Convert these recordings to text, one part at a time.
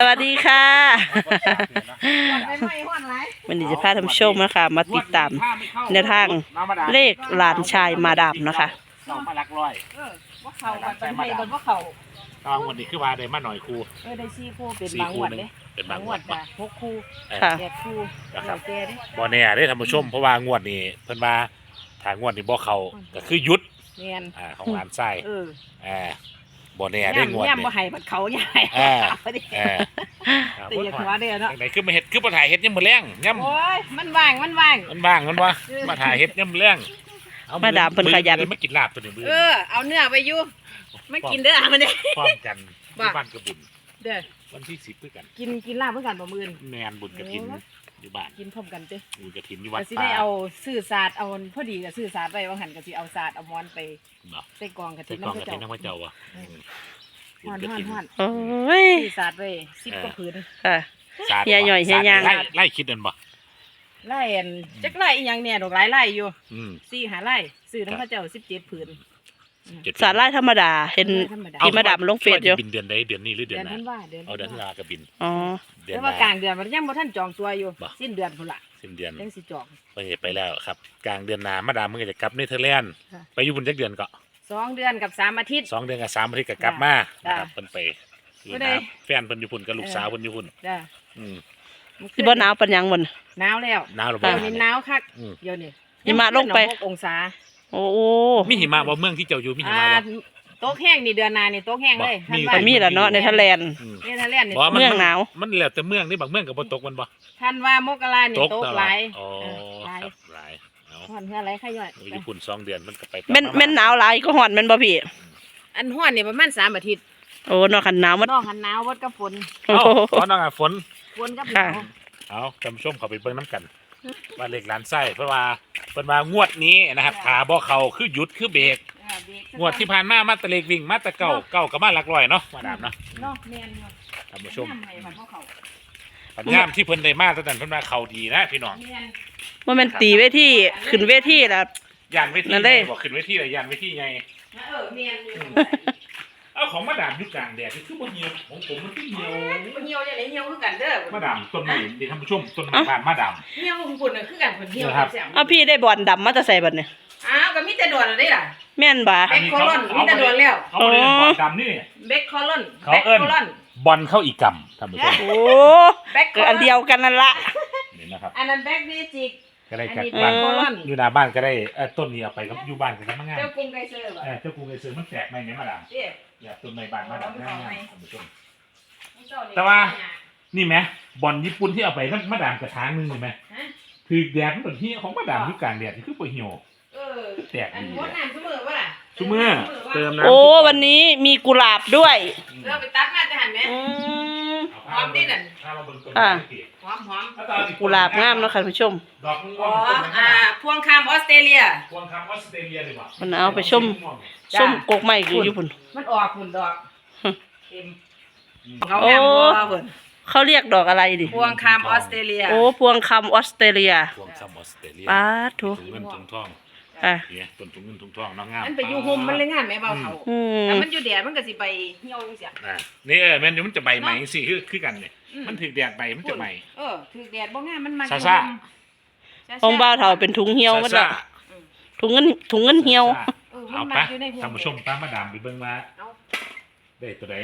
สวัสดีค่ะวันนี้จะพาท่านผู้ชมนะคะมาติดตามแนวทางเลขหลานชายมาดามนะคะเรามาลักร้อยว่าเขาบันไทยบัดว่าเขาตอนวันนี้คือว่าได้มาหน่อยครูเออได้ซี่คู่เป็นบางวดหนึ่งเด้เป็นบางววดดจ้ะหกคู่ค่ะแปดคู่นะครัล่าบแกเด้บ่แน่ได้ท่านผู้ชมเพราะว่างวดนี้เพิ่นว่าถ้างวดนี้บ่เขาก็คือยุดเนียนอ่าของหลานไส้เอออ่า บ่แน่ได้งวดย่ำนี้บ่ให้บัดเขาใหญ่เออเอาดิเออแต่อย่าหัวเด้อเนาะไหนคือมาเฮ็ดคือบ่ถ่ายเฮ็ดยามมื้อแลงยามโอ้ยมันว่างมันว่าง มันว่างมันวะมาถ่ายเฮ็ดยามมื้อแลงเอมาดามเพิ่นขยัน มื้อมากินลาบตัวนี้มื้อเออเอาเนื้อไปอยู่ไม่กินเด้อมันเด้พร้อมกันว่าที่บ้านกระบุญเด้อวันที่10คือกัน กินกินลาบเพื่อกันบ่มื่น แม่นบุญกฐินโอ้ อยู่บ้านกินพร้อมกันเด้บุญกฐินอยู่วัก็ดสิป่าได้เอาซื้อศาสตร์เอาพอดีก็ซื้อศาสตร์ไว้ว่าหันก็สิเอาศาสตร์เอามอนไปเนาะใส่กองกระใส่ถิ่นกล่องน้ำกพระระถิ่นเจ้าน้ำพระเจ้าวะฮ้อนฮ้อนฮ้อนโอ้ยซื้อศาสตร์ไว้สิบกว่าผืนค่ะศาสตร์เฮียหน่อยเฮียย่าง ไล่ไล่คิดเดินบ่ไล่อันจักไล่อีหยังเนี่ยดอกหลายไล่อยู่อืม สี่หาไล่ซื้อน้ำพระเจ้าสิบเจ็ดผืน เจ็ดสารไล่ธรรมดา เห็นธรรมดาที่มาดามลงเฟซอยู่บินเดือนใดเดือนนี้หรือเดืเดืออนนหน้านั้นว่าเดือนเอาเดือนหน้าก็บิน อ๋อ เดือนแต่หว่าน้ากลางเดือนมันยังบ่ทันจองตัวอยู่บ่สิ้นเดือนพุ่นละสิ้นเดือนยังสิจอง ไปไปแล้วครับ กลางเดือนหน้ามาดามมึงก็จะกลับเนเธอร์แลนด์ค่ะ ไปอยู่บุญจักเดือนก็สองเดือนกับสามอาทิตย์ สองเดือนกับสามอาทิตย์ก็กลับมาจ้ะนะครับเพิ่นไปอยู่บ่ได้ นะแฟนเพิ่นอยู่พุ่นกับลูกสาวเพิ่นอยู่พุ่นจ้ะอืมสิบ่หนาวปันหยังมัน หนาวแล้วหนาวหรือเดี๋บ่ยวนี้หนาวคักอืม เดี๋ยวนี้หิมะลงไปหกองศา โอ้โหมีหิมะบ่เมืองที่เจ้าอยู่มีหิอ่ามะบ่ โต๊ะแห้งนี่เดือนหนานี่โต๊ะแห้งเลยบ่มี ท่านก็ว่ามีแหละเนาะในทะเลนด์ อืมเนี่ยทะเลนี่บ่ว่าเมืองหนาว มันแล้วแต่เมืองนี่บางเมืองก็บ่ตกมันบ่ท่านว่ามกรานี่ตกโต๊ะตลหอลาดยอ๋อเออหลายครับหลายเอาห่อนเพื่ออะไรขย่อยอยู่ญี่ปุ่นสองเดือนมันก็ไปแม่นแม่นหนาวหลายก็ฮ้อนแม่นบ่พี่ อันห่อนนี่ประมาณสามอาทิตย์โอ้เนาะคันหนาวมันนอกหันหนาววัดกับฝนโอ้ เอ้าโหตอนนั้นอะฝนฝนกับหนาวค่ะ เอาท่านผู้ชมเขาไปเบิ่งน้ำกัน ว่าเลขร้านไส้เพราะว่าเพิ่นว่างวดนี้นะครับขาบ่เข้าคือหยุดคือเบรกอ่าเบรกสักงวดที่ผ่านมามาแตะเลขวิ่งมาแตะเก่าเก่ากับมาหลักร้อยเนาะมาดามเนาะเนาะแม่นเนาะท่านผู้ชมน้ำให้มันพวกเขาปัญญามที่เพิ่นได้มาตั้งแต่เพิ่นว่าเข้าดีนะพี่น้องแม่นว่าแม่นตีเวทีขึ้นเวทีแล้วย่านเวทีนั่นเด้ บอกขึ้นเวทีเลยย่านเวทีไงเออแม่นอยู่ เอาของมาดามอยู่กลางแดดนี่คือบ่เหี่ยวของผมมันคือเหี่ยวมันเหี่ยวจังได๋เหี่ยวคือกันเด้อมาดามต้นไม้เดี๋ยวท่านผู้ชมต้นไม้บ้านมาดามเหี่ยวของคุณน่ะคือกันคนเหี่ยวครับแซ่บเอาพี่ได้บอลดำมาจะใส่บัดเนี่ยอ้าวก็มีแต่โดนได้ล่ะแม่นบ่แบ็คโคลอนมีแต่โดนแล้วเขาบ่ได้เล่นบอลดำนี่เบคคอลอนเขาแบ็คเอิ้นโคลอนบอลเข้าอีกกำท่านผู้ชมโอ้แบ็คก็อันเดียวกันนั่นละนี่นะครับอันนั้นแบ็คเมจิกก็ได้อันจากนี้บ้านแบ็คโคลอนอยู่หน้าบ้านก็ได้เออต้นนี้เอาไปกับอยู่บ้านก็ได้มางามเจ้ากรุงไกเซอร์บ่เออเจ้ากรุงไอซื้อมันแตกไหมเนี่ยมาดามเด้ อย่าต้นไม้บ้านมาดามงามๆท่านผู้ชมเจ้นี่แต่ว่า นี่ไหมบอลญี่ปุ่นที่เอาไปนั่นมาดามกระถางหนึงเห็นไหมฮะคือแดดมันเป็นที่ของมาดามอยู่กลางแดดนี่คือปวเหี่ยวเออแตกอันดีมดน้ำซุมือบ่ล่ะชุเมื่อเติมน้ำโอ้ วันนี้มีกุหลาบด้วย เราไปตัดมาจะหันไหม อืม หอมดิน่ะถ้าเราเบิ่งต้นอ่าไม้ที่หอมหอมถ้าตอนนี้กุหลาบงามเนาะค่ะท่านผู้ชมดอกม่วอ๋องต้นไม้อ่าพวงคามออสเตรเลียพวงคำออสเตรเลียดีกว่ามันเอาไปชมจ้ะส้มกกไม้อยู่ญี่ปุ่น มันออกหุ่นดอกฮึเต็มอืมเขาแม่บัวเพิ่นเขาเรียกดอกอะไรดิพวงคามออสเตรเลีย โอ้พวงคำออสเตรเลียพวงคำออสเตรเลียป้าดโถูถุงเงินถุงทอง อะเนี่ยต้นถุงเงินถุงทองน้องงามมันไปอยู่ห่มมันเลยงามแม่เบาเขาอืม แต่มันอยู่แดดมันก็สิไปเหี่ยวจังซี่อ่านี่เออแม่นมันจะใบใหม่สิคือคือกันเนี่ยอืมมันถึกแดดใบมันจะใหม่ เออถือแดดบ่งามมันมาซ่าซ่าของบ้าวเฒ่าเป็นถุงเหี่ยวมันซ่าละถุงเงินถุงเงินเหี่ยวซ่าเออมัเอานไปมาอยู่ในห่มท่านผู้ชมตามมาดามไปเบิ่งว่าเอาได้ตัวใด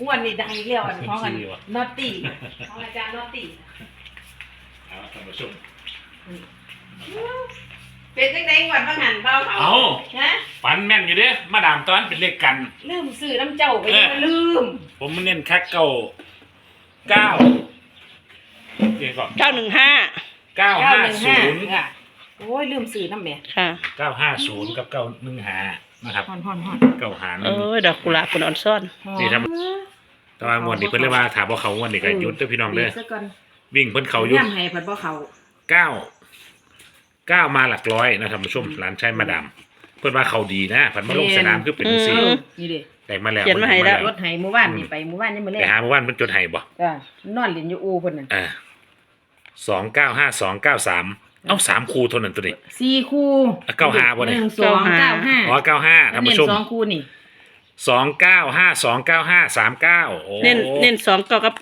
อ้วนนี่ดังอีกแล้วอันของอันขี้วะ นอตตี้ของอาจารย์นอตตี้เอาท่านผู้ชม เป็นจังได๋งวดบ่หันเบาเขาเอา ฮะฝันแม่นอยู่เด้มาดามตอนเป็นเลขกัน ลืมซื้อน้ำเจ้าไปเออยังลืมผมมันเน้นคักเก้าเก้าเดี๋ยวก่อนเก้าหนึ่งห้าเก้าห้าศูนย์915ค่ะโอ้ยลืมซื้อน้ำแม่ค่ะเก้าห้าศูนย์กับเก้าหนึ่งหานะครับฮอนฮอนฮอนเก้าหาหเอนึ่ง อดอกกุหลาบคนอ่อนซ่อน นี่ทำแต่ว่างวดนี้เพิ่นเรียกว่าถามว่าเขางวดนี้ก็หยุดเด้อพี่น้องเด้อซะก่อนวิ่งเพิ่นเขาหยุดย่ำให้เพิ่นบ่เขาเก้าเก้ามาหลักร้อยนะท่านผู้ชมหลานชายมาดามเพิ่นว่าเขาดีนะเพิ่นมาลงสนามคือเป็นสี่อืมนี่เด้ได้มาแล้วเขียนมาให้แล้ว รถไห้หมู่บ้านนี่ไปหมู่บ้านนี่มื้อไปแรกหาเมื่อวานเพิ่นจดให้บ่จ้ะนอนเล่นอยู่อูเพิ่นน่ะอ่าสองเก้าห้าสองเก้าสามเอ้าสามคู่เท่านั้นตัวนี้สี่คู่อะเก้าห้าบ่เนี่ยหนึ่งสองเก้าห้าอ๋อเก้าห้าท่านเน้ผู้นชมสองคู่นี่สองเก้าห้าสองเก้าห้าสามเก้าโอ้เน้นเน้นสองเก้ากับ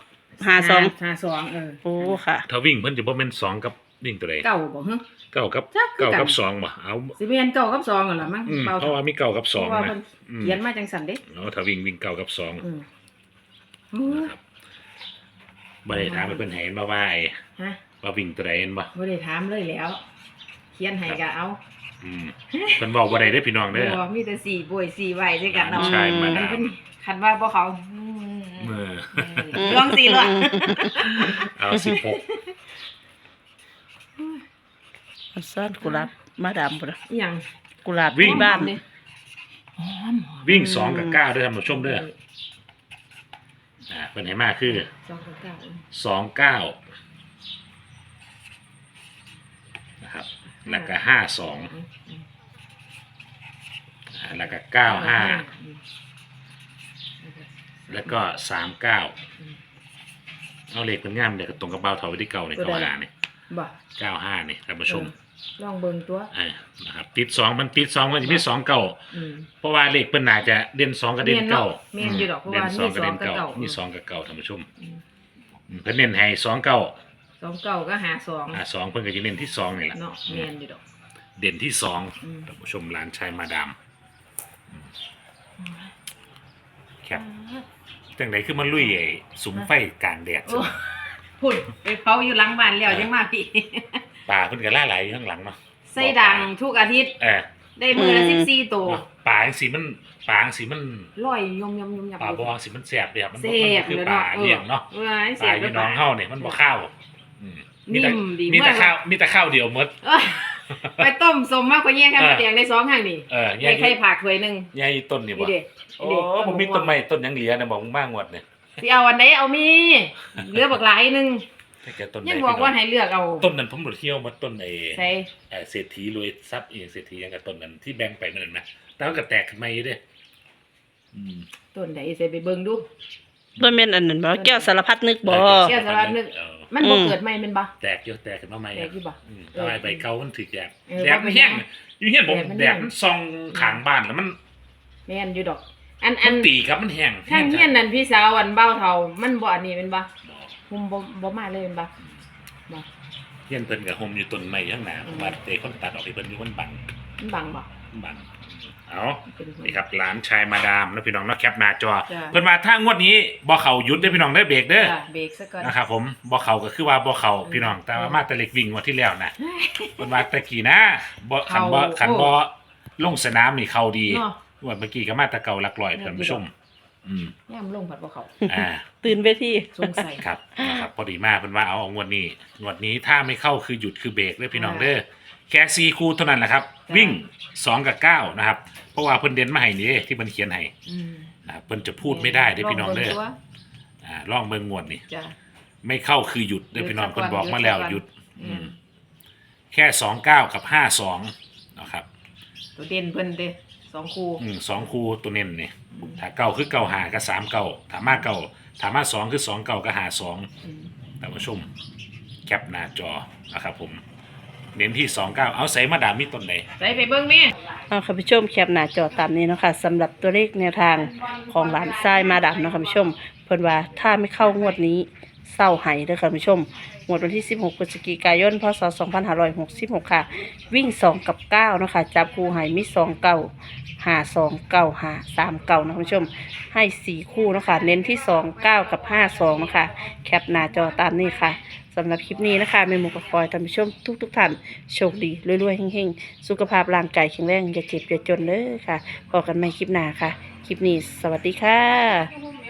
หาสองหาสองเออโอ้ค่ะถ้าวิ่งเพิ่นจะบ่แม่นสองกับวิ่งตัวใดเก่าบ่ฮะ เก้ากับจักคือกันเก้ากับสองบ่เอาสิเป็นเก่ากับสองนั่นล่ะมั้งอืมเบาเพราะว่ามีเก้ากับสองเพราะว่านะมันอืม เขียนมาจังสันเด้เนาะถ้าวิ่งวิ่งเก้ากับสองอืมโอ้ยนะครับบ่ได้ถามให้เพิ่นให้เห็นบ่ว่าไอ้ฮะว่าวิ่งตัวใดเห็นบ่บ่ได้ถามเลยแล้ว เขียนให้ก็เอาอืมเพิ่นบอกบ่ได้เด้อพี่น้องเด้อ บ่มีแต่สี่ป่วยสี่ไหวด้วยกันเนาะใช่มามัดานมเป็นคันว่าบ่เขาอืมเมื่อ ลองสี่เลยเอาสิบหก อันซ่อนกุหลาบมาดามบุระอหย่างกุหลาบที่บ้านนี่หอมหอมวิ่งสองกับเก้าเด้อท่านผู้ชมเด้ออ่าเพิ่นให้มาคือสองกับเก้าสองเก้านะครับแล้วก็ห้าสองอืมอืมอ่าแล้วก็เก้าห้าอืมแล้วก็สามเก้าอืมเอาเลขเป็นงามเดี๋ยวก็ตรงกับเบาเท่าไว้ที่เก่าในตัวเก้าใดห้าเนี่ย บ่เก้าห้านี่ท่านผู้ชมเออลองเบิ่งตัวอ่านะครับติดสองมันติดสองมันจะมีสองเก้าอืม เพราะว่าเลขเพิ่นน่าจะเด่นสองกับเด่นเก้าแม่นอยู่ดอกเพราะว่าเด่นสองกับเด่นเก้ามีมีสสอองงกักับบเก้าเก้าท่านผู้ชมอืม อืมเพิ่นเน้นให้สองเก้าสองเก้าก็หาสองอ่าสองเพิ่นก็จะเน้นที่สองนี่แหละ เนาะแม่นอยู่ดอก เด่นที่สองอืม ท่านผู้ชมร้านชายมาดามแคปจังไดคือมันลุยไอ้สุมไฟกลางแดดโอ้ พุ่นไปเผาอยู่หลังบ้านแล้วยังมาพี่ ป่าเพิ่นก็ล่าไหลอยู่ข้างหลังเนาะใส่ดังทุกอาทิตย์เออได้มือละอืมสิบสี่ตัวเนาะป่าจังสีมันป่าจังสีมันร้อยยมยมยมยำป่าบ่จังสีมันแสบเด้ครับมันเสบ่มันพคือเลยป่าเนาะเลี้ยงเนาะเออเสป่าพพี่น้องเฮาเนี่ยมันบ่เข้าวอืมมีแต่นิ่มดีมีแต่เมื่อข้าวมีแต่ข้าวเดียวหมด เอ้ยไปต้มสมมากกว่าแย่แค่มาแตงได้สองข้างนี่เออในยายไข่ผักถ้วยหนึ่งยายต้นนี่บ่นี่เด็ด โอ้ผมมีต้นไม้ต้นหยังเหลือนะบอกมึงมางวดเนี่ย สิเอาอันไหนเอามีเหลือบักหลายหนึงถ้าแกต้นไหนยังบอกว่าให้เลือกเอาต้นนั้นผมหลุดเที่ยวมาต้นไอ้ใส่เอ่อเศรษฐีรวยทรัพย์เองเศรษฐียังกับต้นนั้นที่แบ่งไปนั่นนะแต่ว่าก็แตกขึ้นมาอยู่เด้อืม ต้นไหนใส่ไปเบิ่งดูด้วยเม่นอันนั้นบ่แก้วสารพัดนึกบ่แก้วสารพัดนึก เออมันบ่อืม เกิดใหม่แม่นบ่ แตกเยอะแตกขึ้นมาใหม่แตกอยู่บ่อืมแต่ว่าใบเก่ามันถึกแดดเออแดดว่าเป็มันนแห้งไงอยู่เฮียนผมแดดมันแดแห้ดงมันซองขางบ้านแล้วมัน แม่นอยู่ดอก อันอัมันนตีครับมันแห้งทางเฮียนนั่นพี่สาวอันเบ้าเฒ่ามันบ่อันนี้แม่นบ่บ่ผมบ่บ่มาเลยแม่นบ่บ่เฮียนเพิ่นกับโฮมอยู่ต้นไม้ข้างหน้าผมว่าเตะคนตัดออกไปเพิ่นอยู่มันบังมันบังบ่มันบังเอาเป็นนี่ครับหลานชายมาดามนะพี่น้องเนาะแคปหน้าจอจ้ะเพิ่นมาถ้างวดนี้บ่เขาหยุดเด้อพี่น้องได้อเบรกเด้อจ้ะเบรกซะก่อนนะครับผมบ่เขาก็คือว่าบ่เขาพี่น้องแต่ว่ามาแต่เล็กวิ่งงวดที่แล้วนะเพิ่นว่าตะกี้นะบ่คันบ่เข้าคันบ่ลงสนามนี่เข้าดีเนาะ งวดเมื่อกี้ก็มาแตะเก่าหลักร้อยท่านผู้ชม อืมย่ามลงผัดบ่เขาอ่า ตื่นเวที สงสัย ครับนะครับพอดีมากเพิ่นว่าเอาเอางวดนี้งวดนี้ถ้าไม่เข้าคือหยุดคือเบรกเด้อพี่น้องเด้อแค่ซีคูเท่านั้นแหละครับวิ่งสองกับเก้านะครับ เพราะว่าเพิ่นเด่นมาให้นี่ที่เพิ่นเขียนให้อืมนะครับเพิ่นจะพูดไม่ได้เด้อพี่น้องเด้อลบิ่ตัวอ่าลองเบิ่งงวดนี่จ้ะ ไม่เข้าคือหยุดเด้อพี่น้องหยุดเพิ่นบอกมาแล้วหยุดอืมอืม แค่สองเก้ากับห้าสองนะครับ ตัวเด่นเพิ่นเด้ สองคู่อืมสองคูตัวเน้นนี่ถ้าเก้าคือเก้าหากับสามเก้าถ้ามาเก้าถ้ามาสองคือสองเก้ากับหาสองอืมท่านผู้ชมแคปหน้าจอนะครับผมเน้นที่สองเก้าเอาใส่มาดามมีต้นไหน ใส่ไปเบิ่งแม่ เอาค่ะผู้ชมแคปหน้าจอตามนี้เนาะคะสำหรับตัวเลขแนวทางของหลานทรายมาดามเนาะค่ะผู้ชม เพิ่นว่าถ้าไม่เข้างวดนี้เศร้าไหเด้อค่ะผู้ชม งวดวันที่ 16พฤศจิกายน พศ 2566 ค่ะ วิ่ง 2 กับ9นะคะจับคู่ไหมี2เก้าหา2เก้าหา3เก้านะคุณผู้ชม ให้4คู่นะคะเน้นที่2 9กับ5 2เนะคะแคปหน้าจอตามนี้ค่ะสำหรับคลิปนี้นะคะเมมูกับฟอยท่านผู้ชมทุกทุกๆท่านโชคดีรวยๆเฮงๆ สุขภาพร่างกายแข็งแรงอย่าเจ็บอย่าจนเด้อค่ะพบกันใหม่คลิปหน้าค่ะ คลิปนี้สวัสดีค่ะ